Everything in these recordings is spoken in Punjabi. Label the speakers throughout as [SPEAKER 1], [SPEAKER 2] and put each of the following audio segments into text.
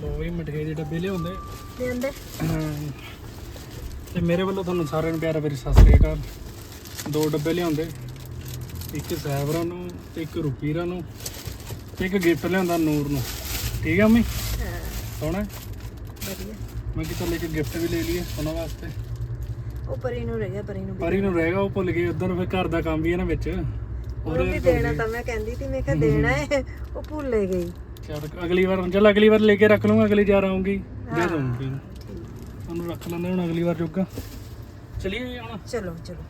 [SPEAKER 1] ਲੋ ਵੀ ਮਠਿਆਈ ਦੇ ਡੱਬੇ ਲਿਆਉਂਦੇ। ਅਮ, ਤੇ ਮੇਰੇ ਵੱਲੋਂ ਤੁਹਾਨੂੰ ਸਾਰਿਆਂ ਨੂੰ ਪਿਆਰਾ ਮੇਰੀ ਸਤਿ ਸ੍ਰੀ ਅਕਾਲ। ਦੋ ਡੱਬੇ ਲਿਆਉਂਦੇ। ਇੱਕ ਸੈਬਰਾ ਨੂੰ ਤੇ ਇੱਕ ਰੁਪੀਰਾ ਨੂੰ ਤੇ ਇੱਕ ਗਿਫਟ ਲਿਆਉਂਦਾ ਨੂਰ ਨੂੰ। ਠੀਕ ਆ ਮੰਮੀ?
[SPEAKER 2] ਹਾਂ।
[SPEAKER 1] ਸੋਹਣਾ?
[SPEAKER 2] ਵਧੀਆ।
[SPEAKER 1] ਮੈਂ ਕਿ ਚੱਲ ਇੱਕ ਗਿਫਟ ਵੀ ਲੈ ਲਈਏ ਉਹਨਾਂ ਵਾਸਤੇ।
[SPEAKER 2] ਉਹ ਪਰੀ ਨੂੰ ਰਹਿ ਗਿਆ ਪਰੀ ਨੂੰ
[SPEAKER 1] ਪਰੀ ਨੂੰ ਰਹੇਗਾ ਉਹ ਭੁੱਲ ਗਏ ਉਧਰ ਫਿਰ ਘਰ ਦਾ ਕੰਮ ਵੀ ਹੈ ਨਾ ਵਿੱਚ।
[SPEAKER 2] ਉਹਨੂੰ ਵੀ ਦੇਣਾ ਤਾਂ ਮੈਂ ਕਹਿੰਦੀ ਸੀ ਮੈਂ ਕਿਹਾ ਦੇਣਾ ਹੈ। ਉਹ ਭੁੱਲੇ ਗਈ।
[SPEAKER 1] ਚੱਲ ਅਗਲੀ ਵਾਰ ਚੱਲ ਅਗਲੀ ਵਾਰ ਲੈ ਕੇ ਰੱਖ ਲੂੰਗਾ ਅਗਲੀ ਵਾਰ ਆਉਂਗੀ ਦੇ। ਦੂੰਗੀ ਉਹਨੂੰ ਰੱਖ ਲੈਂਦੇ ਹੁਣ ਅਗਲੀ ਵਾਰ ਜੋਗਾ। ਚਲਿਏ ਹੁਣ।
[SPEAKER 2] ਚਲੋ ਚਲੋ।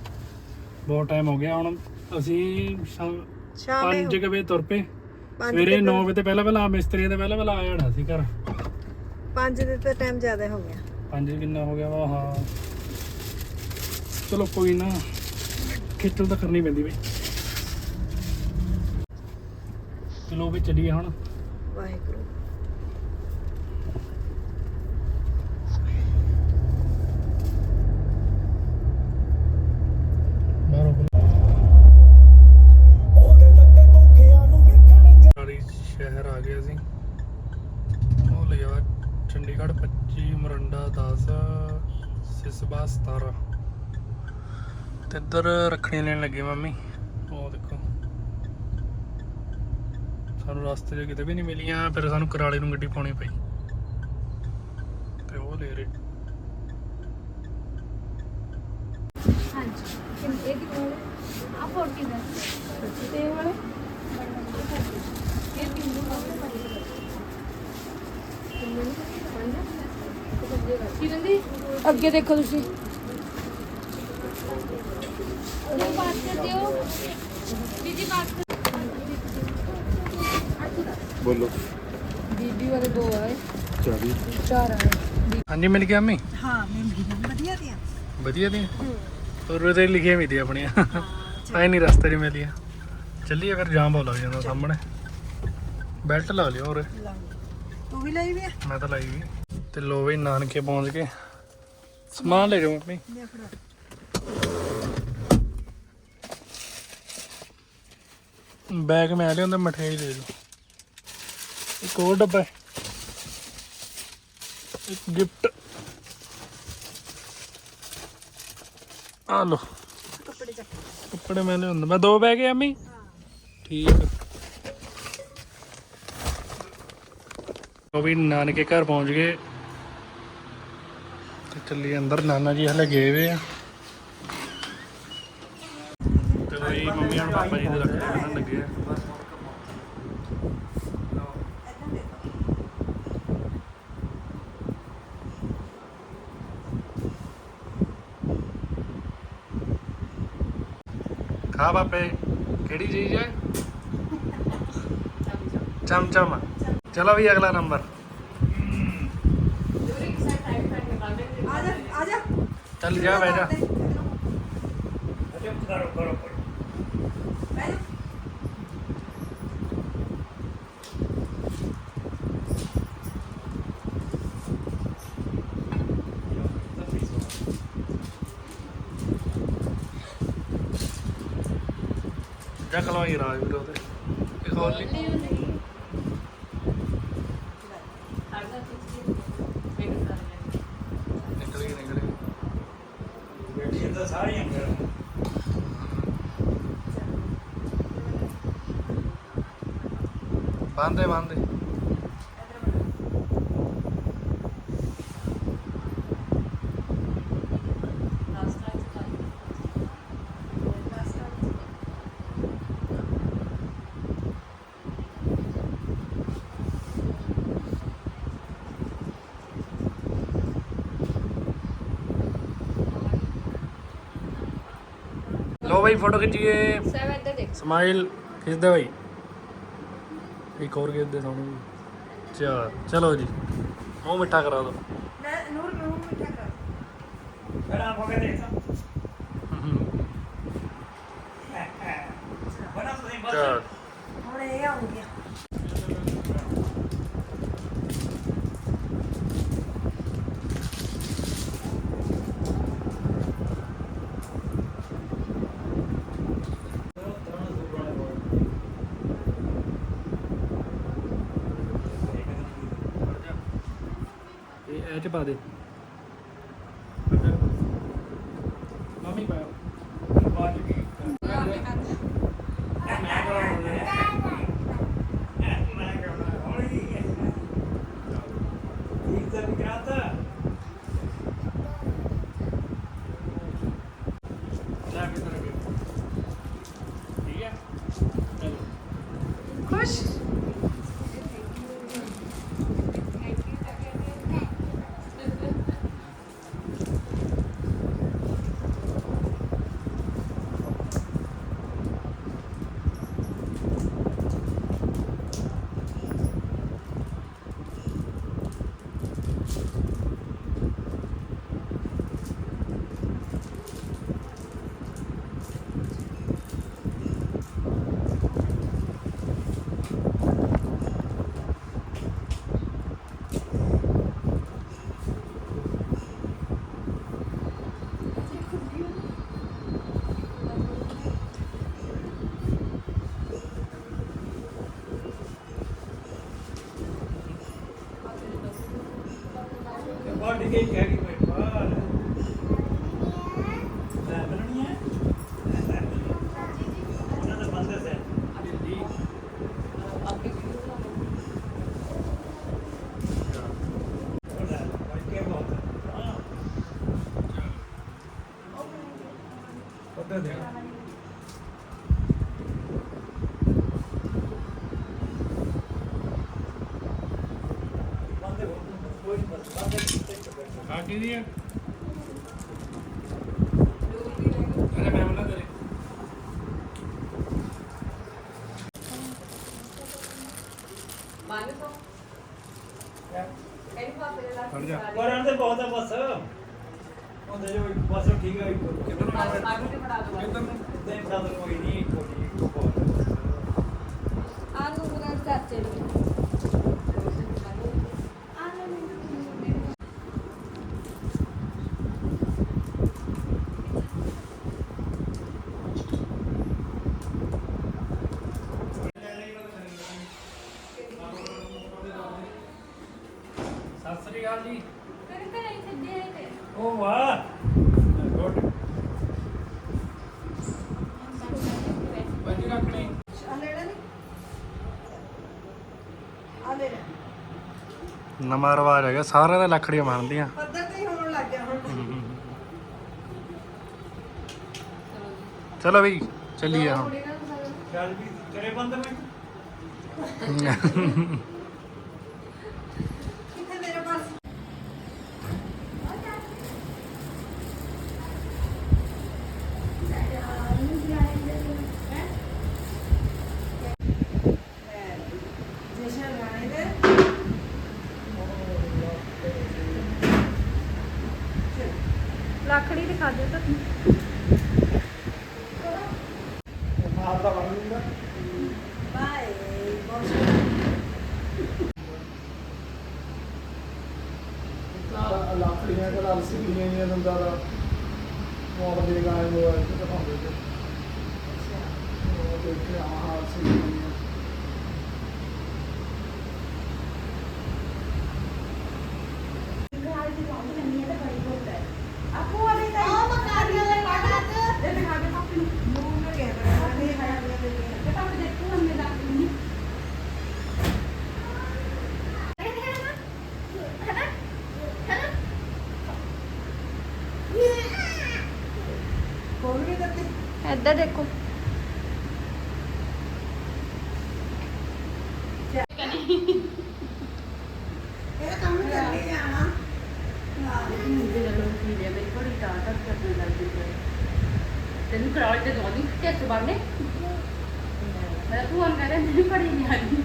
[SPEAKER 1] ਬਹੁਤ ਟਾਈਮ ਹੋ ਗਿਆ ਹੁਣ ਅਸੀਂ ਸ਼ਾਮ
[SPEAKER 2] ਸ਼ਾਮੇ
[SPEAKER 1] 5 ਵਜੇ ਤੁਰ ਪਏ।
[SPEAKER 2] ਪੰਜ
[SPEAKER 1] ਸਵੇਰੇ
[SPEAKER 2] ਦੇ
[SPEAKER 1] 9 ਵਜੇ। ਤੋਂ ਪਹਿਲਾਂ ਪਹਿਲਾਂ ਮਿਸਤਰੀਆਂ ਦੇ ਪਹਿਲਾਂ ਪਹਿਲਾਂ ਆ ਜਾਣਾ ਸੀ ਘਰ।
[SPEAKER 2] 5 ਦੇ ਤਾਂ ਟਾਈਮ ਜ਼ਿਆਦਾ ਹੋ ਗਿਆ।
[SPEAKER 1] 5 ਕਿੰਨਾ ਹੋ ਗਿਆ ਵਾ ਹਾਂ। ਚਲੋ ਕੋਈ ਨਾ ਖੇਚਲ ਤਾਂ ਕਰਨੀ ਪੈਂਦੀ ਬਈ। ਚਲੋ ਵੀ ਚੱਲੀਏ ਹੁਣ।
[SPEAKER 2] ਵਾਹਿਗੁਰੂ।
[SPEAKER 1] ਸ਼ਹਿਰ ਆ ਗਿਆ ਸੀ। ਉਹ ਲਿਆ ਚੰਡੀਗੜ੍ਹ 25 ਮਰੰਡਾ 10 ਸਿਸਬਾ 17 ਤੇ ਇੱਧਰ ਰੱਖਣੀ ਲੈਣ ਲੱਗੇ ਮੰਮੀ। ਉਹ ਦੇਖੋ। ਸਾਨੂੰ ਰਸਤੇ 'ਚ ਕਿਤੇ ਵੀ ਨਹੀਂ ਮਿਲੀਆਂ, ਫਿਰ ਸਾਨੂੰ ਕਰਾਲੇ ਨੂੰ ਗੱਡੀ ਪਾਉਣੀ ਪਈ। ਤੇ ਉਹ ਲੈ ਰਹੇ।
[SPEAKER 3] ਹਾਂਜੀ। ਇਹ ਕਿੰਨੇ ਆ 40 ਦਾ। ਤੇ ਇਹ ਵਾਲੇ? ਇਹ ਤਿੰਨ ਕਿੰਨੇ ਦੀ। ਅੱਗੇ ਦੇਖੋ ਤੁਸੀਂ। ਉਹ ਬਾਤ ਕਰ ਦਿਓ। ਦੀਦੀ ਬਾਤ
[SPEAKER 4] ਬੋਲੋ।
[SPEAKER 3] ਬੀਬੀ ਵਾਲੇ ਦੋ ਆਏ।
[SPEAKER 4] 40
[SPEAKER 3] ਚਾਰ ਆਏ।
[SPEAKER 1] ਹਾਂਜੀ ਮਿਲ ਗਿਆ ਮੰਮੀ
[SPEAKER 2] ਹਾਂ ਮੈਂ ਵਧੀਆ ਦੀਆਂ।
[SPEAKER 1] ਵਧੀਆ ਔਰ ਉਹਦੇ ਲਿਖੀਆਂ ਵੀ ਦੀ ਆਪਣੀਆਂ। ਆਏ ਨਹੀਂ ਰਸਤੇ 'ਚ ਮਿਲੀਆਂ। ਚੱਲੀਏ ਫਿਰ ਜਾਮ ਬਹੁਤ ਲੱਗ ਜਾਂਦਾ ਸਾਹਮਣੇ। ਬੈਲਟ ਲਾ ਲਿਓ ਹੋਰ।
[SPEAKER 2] ਤੂੰ ਵੀ ਲਈ ਵੀ ਆ?
[SPEAKER 1] ਮੈਂ ਤਾਂ ਲਾਈ ਵੀ ਤੇ ਲੋ ਵੀ ਨਾਨਕੇ ਪਹੁੰਚ ਗਏ। ਸਮਾਨ ਲੈ ਜਾਓ ਮੰਮੀ। ਬੈਗ ਮੈਂ ਲਿਆਉਂਦਾ ਮਠਿਆਈ ਦੇ ਦਿਓ ਇੱਕ ਹੋਰ ਡੱਬਾ ਹੈ। ਇੱਕ ਗਿਫਟ। ਆ ਲੋ
[SPEAKER 2] ਕੱਪੜੇ ਚੱਕ।
[SPEAKER 1] ਕੱਪੜੇ ਮੈਂ ਲਿਆਉਂਦਾ। ਮੈਂ ਦੋ ਬੈਗ ਹੈ ਅੰਮੀ? ਠੀਕ ਉਹ ਵੀ ਨਾਨਕੇ ਘਰ ਪਹੁੰਚ ਗਏ। ਤੇ ਚੱਲੀ ਅੰਦਰ। ਨਾਨਾ ਜੀ ਹਲੇ ਗਏ ਵੇ ਆ। ਤੇ ਬਈ ਮੰਮੀ ਹੁਣ ਪਾਪਾ ਜੀ ਦੇ ਰੱਖੜੇ ਬੰਨਣ ਲੱਗੇ ਆ ਖਾ ਬਾਪੇ, ਕਿਹੜੀ ਚੀਜ਼ ਹੈ? ਚਮ ਚਮ ਚਲੋ ਵੀ ਅਗਲਾ ਨੰਬਰ।
[SPEAKER 2] ਆ ਜਾ ਆ ਜਾ।
[SPEAKER 1] ਚੱਲ ਜਾ ਬਹਿ ਜਾ ਜਾ ਖਲਵਾਈ ਰਾਜ ਵੀਰੋ ਤੇ। ਇਹ ਖੋਲ ਲਈ। ਨਿਕਲ ਗਈ ਨਿਕਲ ਗਈ।
[SPEAKER 4] ਬੇਟੀਆਂ ਤਾਂ ਸਾਰੀਆਂ ਕਰ
[SPEAKER 1] ਬੰਦੇ ਬੰਦੇ भाई फोटो खिंचिए
[SPEAKER 3] सब इधर देख
[SPEAKER 1] स्माइल खिंच दे भाई एक और खिंच दे सोनू जी चार चलो जी मुंह मिठा करा दो
[SPEAKER 4] नूर नूर मिठा करा फिर आप होगे देख
[SPEAKER 1] चार
[SPEAKER 2] ਤੇ ਇਹ
[SPEAKER 1] ਚ ਪਾ ਦੇ। ਮੰਮੀ ਪਾਓ
[SPEAKER 5] ਬਾਅਦ ਵਿੱਚ ਮੈਂ
[SPEAKER 4] ਕਰਾਉਂਗਾ ਕਿਹਦੀਆਂ
[SPEAKER 1] ਨਵਾਂ ਰਿਵਾਜ ਹੈਗਾ ਸਾਰਿਆਂ ਦੇ ਲੱਕੜੀਆਂ
[SPEAKER 4] ਬਣਦੀਆਂ।
[SPEAKER 1] ਚਲੋ ਵੀ ਚੱਲੀਏ ਹੁਣ।
[SPEAKER 5] ਚੱਲ ਵੀ ਤੇਰੇ ਬੰਦ ਮੈਂ
[SPEAKER 4] ਰੱਖ
[SPEAKER 2] ਲਈ ਦਿਖਾ ਦਿਓ ਤਾਂ
[SPEAKER 4] ਇਹ ਕੰਮ ਚੱਲੇ ਜਾਣਾ ਮੁੰਡੇ
[SPEAKER 2] ਦਾ ਲੋਕ ਪੀ ਲਿਆ ਮੇਰੇ
[SPEAKER 4] ਕੋਲ ਟਾਟਾ ਟਾਟ ਕਰਨ ਲੱਗ ਗਈ
[SPEAKER 3] ਤੈਨੂੰ ਕਰਾਲ ਤੇ ਦੋਣੀ ਕਿੱਥੇ ਸੁਬਾਨੇ ਮੈਂ ਤੂੰ ਅੰਗਰੇ ਮੈਨੂੰ ਪੜੀ ਨਹੀਂ ਆਈ।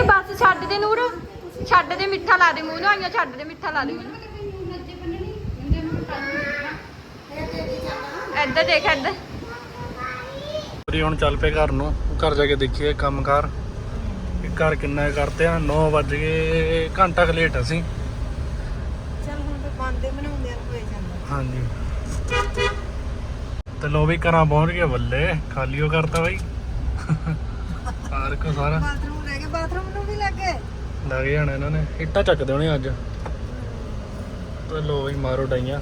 [SPEAKER 2] ਦੇ ਨੂਰ। ਛੱਡ ਦੇ ਮਿੱਠਾ ਲਾ ਦੇ ਮੂੰਹ ਨੂੰ ਆਈਆਂ ਛੱਡ ਦੇ ਮਿੱਠਾ ਲਾ ਦੇ। ਇੱਧਰ ਦੇਖ ਇੱਧਰ।
[SPEAKER 1] ਪੂਰੀ ਹੁਣ ਚੱਲ ਪਏ ਘਰ ਨੂੰ। ਘਰ ਜਾ ਕੇ ਦੇਖੀਏ ਕੰਮਕਾਰ। ਕਿ ਘਰ ਕਿੰਨਾ ਕਰਤੇ ਆ 9 ਵਜ ਗਏ ਘੰਟਾ ਕੁ ਲੇਟ ਅਸੀਂ।
[SPEAKER 2] ਚੱਲ ਹੁਣ ਤੇ ਬੰਦੇ ਬਣਾਉਂਦੇ ਆ ਹੋਏ ਜਾਂਦਾ
[SPEAKER 1] ਹਾਂਜੀ। ਤੇ ਲੋ ਵੀ ਘਰਾਂ ਪਹੁੰਚ ਗਏ ਬੱਲੇ ਖਾਲੀ ਹੋ ਕਰਤਾ ਬਾਈ। ਪਾਰਕ ਸਾਰਾ।
[SPEAKER 2] ਬਾਥਰੂਮ ਗਏ ਬਾਥਰੂਮ ਨੂੰ ਵੀ ਲੱਗੇ।
[SPEAKER 1] ਲੱਗ ਜਾਣਾ ਇਹਨਾਂ ਨੇ। ਇੱਟਾਂ ਚੱਕਦੇ ਹੋਣੇ ਅੱਜ। ਤੇ ਲੋ ਵੀ ਮਾਰੋ ਡਾਈਆਂ।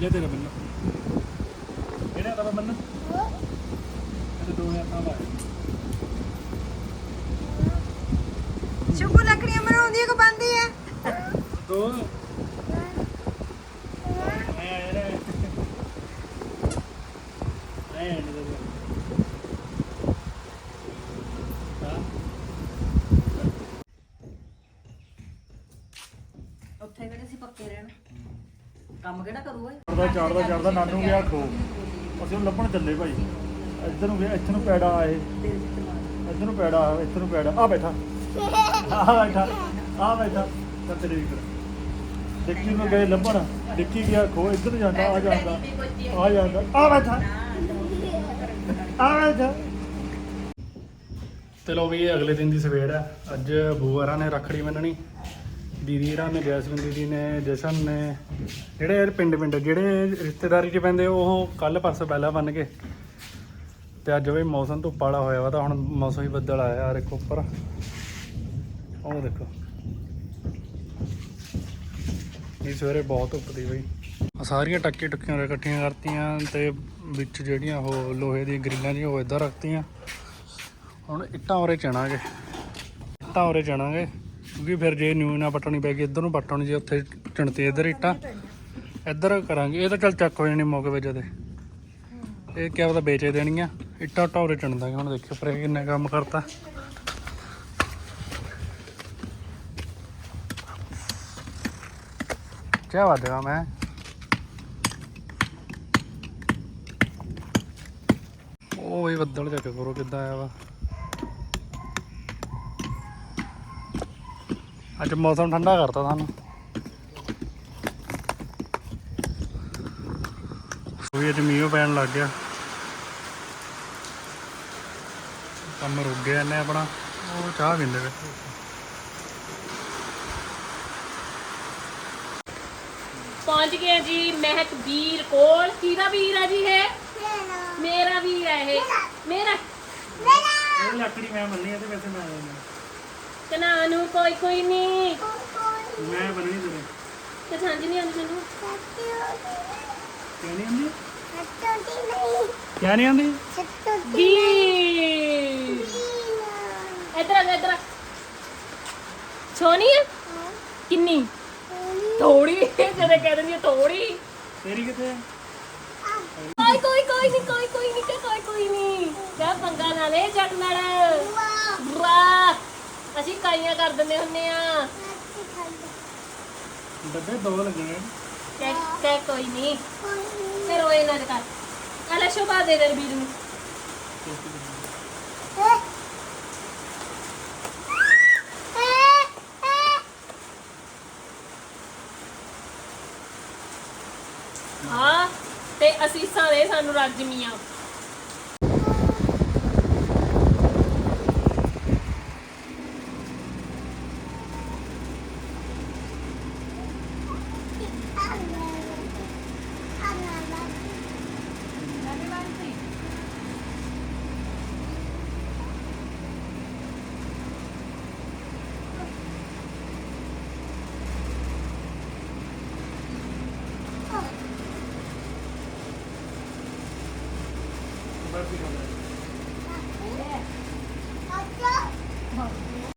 [SPEAKER 1] ਲੈ ਤੇਰਾ ਬੰਨਾ ਕਿਹੜਾ ਦਾ ਬੰਨਾ ਇਹ ਦੋ ਹਜ਼ਾਰ ਦਾ
[SPEAKER 2] ਸ਼ੁਭੂ ਲੱਕੜੀਆਂ ਹੈ ਕਿ ਬੰਦੀ ਹੈ
[SPEAKER 1] ਦੋ ਆਇਆ ਆਇਆ ਰੇ ਆਇਆ ਨਹੀਂ ਦੋ ਹਾਂ
[SPEAKER 2] ਉੱਥੇ ਕਿਹੜੇ ਸੀ ਪੱਕੇ ਰਹਿਣ ਕੰਮ ਕਿਹੜਾ ਕਰੂਗਾ
[SPEAKER 5] ਚੜਦਾ ਚੜਦਾ ਚੜਦਾ ਨਾਨੂ ਗਿਆ ਖੋ। ਅਸੀਂ ਉਹਨੂੰ ਲੱਭਣ ਚੱਲੇ ਭਾਈ। ਇੱਧਰ ਨੂੰ ਗਿਆ ਇੱਥੇ ਨੂੰ ਪੈੜਾ ਆਏ ਇੱਧਰ ਨੂੰ ਪੈੜਾ ਆਇਆ, ਇੱਧਰ ਨੂੰ ਪੈੜਾ। ਆ ਬੈਠਾ। ਆ ਬੈਠਾ। ਆ ਡਿੱਕੀ ਨੂੰ ਗਏ ਲੱਭਣ। ਡਿੱਕੀ ਗਿਆ ਖੋ। ਇੱਧਰ ਨੂੰ ਜਾਂਦਾ ਆ ਜਾਂਦਾ। ਆ ਜਾਂਦਾ। ਆ ਬੈਠਾ। ਆ ਬੈਠਾ।
[SPEAKER 1] ਤੇ ਲੋ ਵੀ ਇਹ ਅਗਲੇ ਦਿਨ ਦੀ ਸਵੇਰ ਹੈ ਅੱਜ ਬੂਆਰਾਂ ਨੇ ਰੱਖੜੀ ਬੰਨਣੀ ਦੀਦੀ ਰਾਂ ਨੇ ਜੈਸਮੀਨ ਦੀਦੀ ਨੇ, ਜਸ਼ਨ ਨੇ, ਜਿਹੜੇ ਯਾਰ ਪਿੰਡ ਪਿੰਡ, ਜਿਹੜੇ ਰਿਸ਼ਤੇਦਾਰੀ 'ਚ ਪੈਂਦੇ, ਉਹ ਕੱਲ ਪਰਸੋਂ ਪਹਿਲਾਂ ਬੰਨ ਗਏ ਤੇ ਅੱਜ ਵੀ ਮੌਸਮ ਧੁੱਪ ਵਾਲਾ ਹੋਇਆ ਵਾ, ਤਾਂ ਹੁਣ ਮੌਸਮ ਹੀ ਬੱਦਲ ਆਇਆ ਆ ਇੱਕ ਉੱਪਰ। ਉਹ ਦੇਖੋ। ਇਹ ਸਵੇਰੇ ਬਹੁਤ ਧੁੱਪ ਦੀ ਬਈ। ਸਾਰੀਆਂ ਟੱਕੇ ਟੁੱਕੀਆਂ ਇਕੱਠੀਆਂ ਕਰਤੀਆਂ ਤੇ ਵਿੱਚ ਜਿਹੜੀਆਂ ਉਹ ਲੋਹੇ ਦੀਆਂ ਗਰਿੱਲਾਂ ਜਿਹੀਆਂ ਉਹ ਇੱਧਰ ਰੱਖਤੀਆਂ। ਹੁਣ ਇੱਟਾਂ ਉਰੇ ਚਣਾਂਗੇ। ਇੱਟਾਂ ਉਰੇ ਚਣਾਂਗੇ। ਕਿਉਂਕਿ ਫਿਰ ਜੇ ਨਿਊ ਨਾ ਪੱਟਣੀ ਪੈ ਗਈ, ਇੱਧਰ ਨੂੰ ਪੱਟਣੀ ਜੇ ਉੱਥੇ ਚਣਤੀ ਇੱਧਰ ਇੱਟਾਂ। ਇੱਧਰ ਕਰਾਂਗੇ, ਇਹ ਤਾਂ ਚੱਲ ਚੱਕ ਹੋ ਜਾਣੀ ਮੌਕੇ ਵਿੱਚ ਜਦੇ। ਇਹ ਕਿਆ ਪਤਾ ਵੇਚੇ ਦੇਣੀਆਂ, ਇੱਟਾਂ ਉੱਟਾਂ ਉਰੇ ਚਣ ਦਾਂਗੇ ਹੁਣ ਦੇਖਿਓ ਪਰ ਇਹ ਕਿੰਨਾ ਕੰਮ ਕਰਤਾ। ਕਿਆ ਵਾਦੇਗਾ ਮੈਂ। ਉਹ ਵੀ ਬੱਦਲ ਚੱਕ ਕਰੋ, ਕਿੱਦਾਂ ਆਇਆ ਵਾ। ਅੱਜ ਮੌਸਮ ਠੰਡਾ ਕਰਤਾ ਸਾਨੂੰ। ਵੀ ਅੱਜ ਮੀਂਹ ਪੈਣ ਲੱਗ ਗਿਆ। ਕੰਮ ਰੁਕ ਗਿਆ ਇਹਨੇ ਆਪਣਾ। ਉਹ ਚਾਹ ਪੀਂਦੇ ਵੇ
[SPEAKER 6] ਪਹੁੰਚ ਗਏ ਜੀ ਮਹਿਕ ਵੀਰ ਕੋਲ। ਕਿਹਦਾ ਵੀਰ ਆ ਜੀ ਇਹ? ਮੇਰਾ। ਵੀਰ ਹੈ ਇਹ। ਮੇਰਾ।
[SPEAKER 1] ਇਹ ਲੱਕੜੀ ਮੈਂ ਮੰਨੀ ਤੇ ਵੈਸੇ ਮੈਂ
[SPEAKER 6] ਕਨਾ ਨੂੰ ਕੋਈ ਕੋਈ ਨਹੀਂ
[SPEAKER 1] ਮੈਂ ਬੰਨਣੀ ਤੇਰੇ।
[SPEAKER 6] ਤੇ ਸਮਝ ਨਹੀਂ ਆਉਂਦੀ ਤੈਨੂੰ?
[SPEAKER 1] ਕਿਆ ਨਹੀਂ ਆਉਂਦੀ? ਕਿਆ ਨਹੀਂ ਆਉਂਦੀ?
[SPEAKER 6] ਵੀਰ। ਇਧਰ ਆ ਇਧਰ ਛੋਣੀ ਹੈ ਕਿੰਨੀ? ਥੋੜੀ ਜਦੋਂ ਕਹਿ ਦਿੰਦੀ ਆ ਥੋੜੀ
[SPEAKER 1] ਤੇਰੀ ਕਿੱਥੇ ਹੈ
[SPEAKER 6] ਕੋਈ ਕੋਈ ਕੋਈ ਨਹੀਂ ਕੋਈ ਕੋਈ ਨਹੀਂ ਕੋਈ ਕੋਈ ਨਹੀਂ ਕਿਆ ਪੰਗਾ ਨਾ ਲੈ ਜੱਟ ਨਾਲ। ਵਾਹ। ਅਸੀਂ ਕਾਈਆਂ ਕਰ ਦਿੰਦੇ ਹੁੰਨੇ ਆ।
[SPEAKER 1] ਡੱਬੇ ਦੋ ਲੱਗੇ ਨੇ।
[SPEAKER 6] ਕਹਿ ਕਹਿ ਕੋਈ ਨਹੀਂ। ਫਿਰ ਰੋਏ ਨਾ ਕਰ ਅਲਾ ਸ਼ੋਭਾ ਦੇ ਦੇ ਵੀਰ ਨੂੰ। ਹਾਂ। ਤੇ ਅਸੀਸਾਂ ਦੇ ਸਾਨੂੰ ਰੱਜਮੀਆਂ